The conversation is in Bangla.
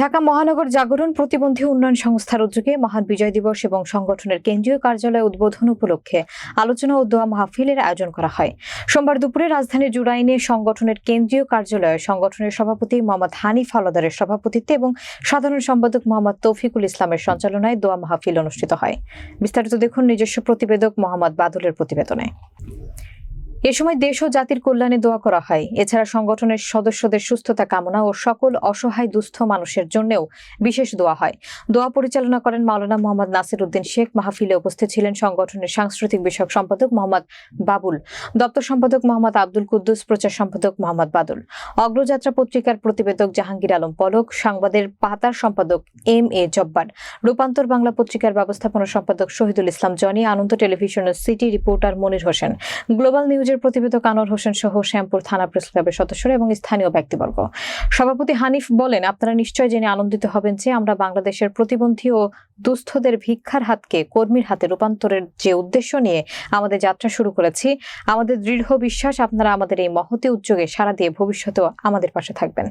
ঢাকা মহানগর জাগরণ প্রতিবন্ধী উন্নয়ন সংস্থার উদ্যোগে মহান বিজয় দিবস এবং সংগঠনের কেন্দ্রীয় কার্যালয় উদ্বোধন উপলক্ষে আলোচনা ও দোয়া মাহফিলের আয়োজন করা হয়। সোমবার দুপুরে রাজধানীর জুরাইনে সংগঠনের কেন্দ্রীয় কার্যালয়ে সংগঠনের সভাপতি মোহাম্মদ হানিফ হাওলাদারের সভাপতিত্বে এবং সাধারণ সম্পাদক মোহাম্মদ তৌফিকুল ইসলামের সঞ্চালনায় দোয়া মাহফিল অনুষ্ঠিত হয়। বিস্তারিত দেখুন নিজস্ব প্রতিবেদক মোহাম্মদ বাদলের প্রতিবেদনে। এ সময় দেশ ও জাতির কল্যাণে দোয়া করা হয়। এছাড়া সংগঠনের সদস্যদের সুস্থতা কামনা ও সকল অসহায় দুস্থ মানুষের জন্যও বিশেষ দোয়া হয়। দোয়া পরিচালনা করেন মাওলানা মোহাম্মদ নাসির উদ্দিন শেখ। মাহফিলে উপস্থিত ছিলেন সংগঠনের সাংস্কৃতিক বিষয়ক সম্পাদক মোহাম্মদ বাবুল, দপ্তর সম্পাদক মোহাম্মদ আব্দুল কুদ্দুস, প্রচার সম্পাদক মোহাম্মদ বাদল, অগ্রযাত্রা পত্রিকার প্রতিবেদক জাহাঙ্গীর আলম পলক, সংবাদের পাতার সম্পাদক এম এ জব্বার, রূপান্তর বাংলা পত্রিকার ব্যবস্থাপনা সম্পাদক শহীদুল ইসলাম জনি, আনন্দ টেলিভিশনের city reporter Monir Hossain, global নিউজের প্রতিবেদক আনোয়ার হোসেন সহ শ্যামপুর থানা প্রেস ক্লাবের সদস্যরা এবং স্থানীয় ব্যক্তিবর্গ। সভাপতি হানিফ বলেন, আপনারা নিশ্চয় জেনে আনন্দিত হবেন যে আমরা বাংলাদেশের প্রতিবন্ধী ও দুস্থদের ভিক্ষার হাতকে কর্মীর হাতে রূপান্তরের যে উদ্দেশ্য নিয়ে আমাদের যাত্রা শুরু করেছি, আমাদের দৃঢ় বিশ্বাস আপনারা আমাদের এই মহতি উদ্যোগে সারা দিয়ে ভবিষ্যতেও আমাদের পাশে থাকবেন।